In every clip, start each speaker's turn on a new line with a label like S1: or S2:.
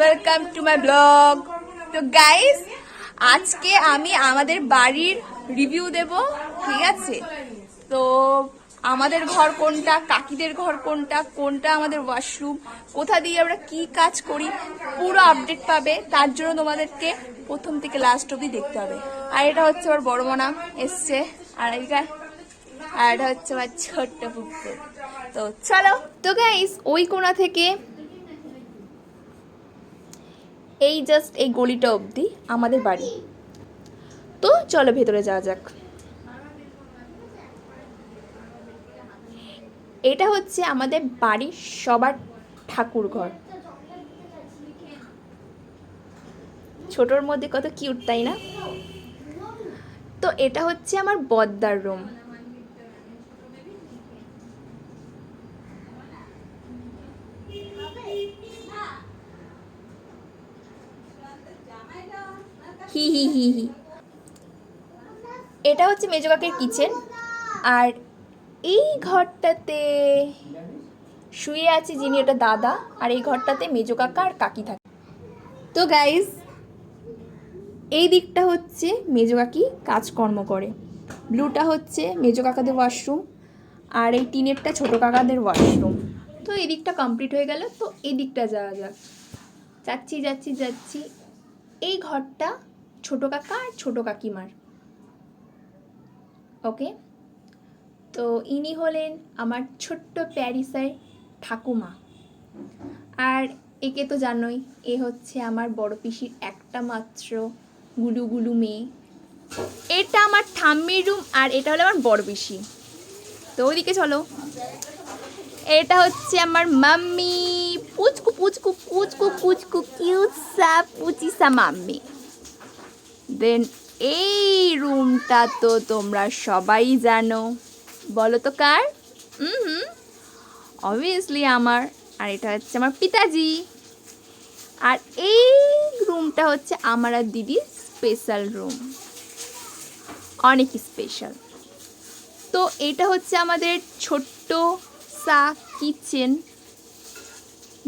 S1: Welcome to my blog তো guys আজকে আমি আমাদের বাড়ির রিভিউ দেব, ঠিক আছে? তো আমাদের ঘর কোনটা, কাকিদের ঘর কোনটা কোনটা আমাদের ওয়াশরুম কোথা দিয়ে আমরা কি কাজ করি, পুরো আপডেট পাবে, তার জন্য তোমাদেরকে প্রথম থেকে লাস্ট অবধি দেখতে হবে। আর এটা হচ্ছে আমার বড় মনা, এসছে, আর এইটা আর এটা হচ্ছে আমার ছোট্ট পুকুর তো চলো। তো গাইস ওই কোণা থেকে এই জাস্ট এই গলিটা অবধি আমাদের বাড়ি। তো চলো ভেতরে যাওয়া যাক। এটা হচ্ছে আমাদের বাড়ির সবার ঠাকুর ঘর। ছোটর মধ্যে কত কিউট তাই না? তো এটা হচ্ছে আমার বদ্দার রুম হি হি হি হি। এটা হচ্ছে মেজকাকের কিচেন। আর এই ঘরটাতে শুয়ে আছে যিনি এটা দাদা, আর এই ঘরটাতে মেজো কাকা আর কাকি থাকে। তো গাইস এই দিকটা হচ্ছে মেজো কাকি কাজকর্ম করে। ব্লুটা হচ্ছে মেজো কাকাদের ওয়াশরুম আর এই টিনেরটা ছোটো কাকাদের ওয়াশরুম তো এই দিকটা কমপ্লিট হয়ে গেল, তো এই দিকটা যাওয়া যাক। যাচ্ছি যাচ্ছি যাচ্ছি। এই ঘরটা ছোটো কাকা আর ছোটো কাকিমার। ওকে তো ইনি হলেন আমার ছোট্ট প্যারিসের ঠাকুমা। আর একে তো জানোই, এ হচ্ছে আমার বড় পিসির একটা মাত্র গুলু গুলু মেয়ে। এটা আমার ঠাম্মির রুম আর এটা হলো আমার বড় পিসি। তো ওইদিকে চলো। এটা হচ্ছে আমার মাম্মি। পুচকু পুচকু পুচকু পুচকু কিউট সা পুচিসা মাম্মি। দেন এই রুমটা তো তোমরা সবাই জানো। বলো তো কার? অবভিয়াসলি আমার, আর এটা হচ্ছে আমার পিতাজি। আর এই রুমটা হচ্ছে আমার আর দিদির স্পেশাল রুম অনেক স্পেশাল তো এটা হচ্ছে আমাদের ছোট্ট সা কিচেন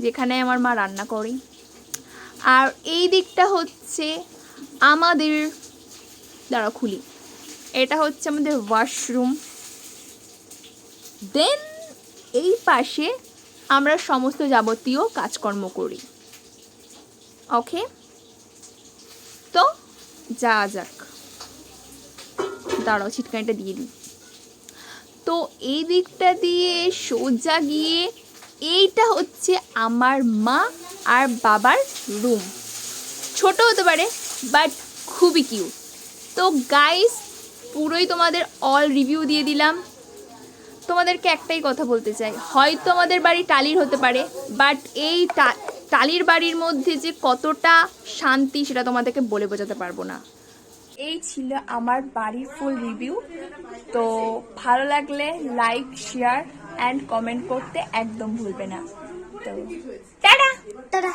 S1: যেখানে আমার মা রান্না করে। আর এই দিকটা হচ্ছে আমাদের দ্বারা খুলি। এটা হচ্ছে আমাদের ওয়াশরুম দেন এই পাশে আমরা সমস্ত যাবতীয় কাজকর্ম করি। ওকে তো, যা যাক। দাঁড়াও, ছিটকানিটা দিয়ে দিই। তো, এই দিকটা দিয়ে সোজা গিয়ে এইটা হচ্ছে আমার মা আর বাবার রুম ছোট হতে পারে। বাট খুবই কিউট। তো গাইস পুরোই তোমাদের অল রিভিউ দিয়ে দিলাম। তোমাদেরকে একটাই কথা বলতে চাই হয়তো আমাদের বাড়ি টালির হতে পারে বাট এই টা- টালির বাড়ির মধ্যে যে কতটা শান্তি সেটা তোমাদেরকে বলে বোঝাতে পারব না। এই ছিল আমার বাড়ির ফুল রিভিউ তো ভালো লাগলে লাইক শেয়ার অ্যান্ড কমেন্ট করতে একদম ভুলবে না। তো টাটা!
S2: টাটা!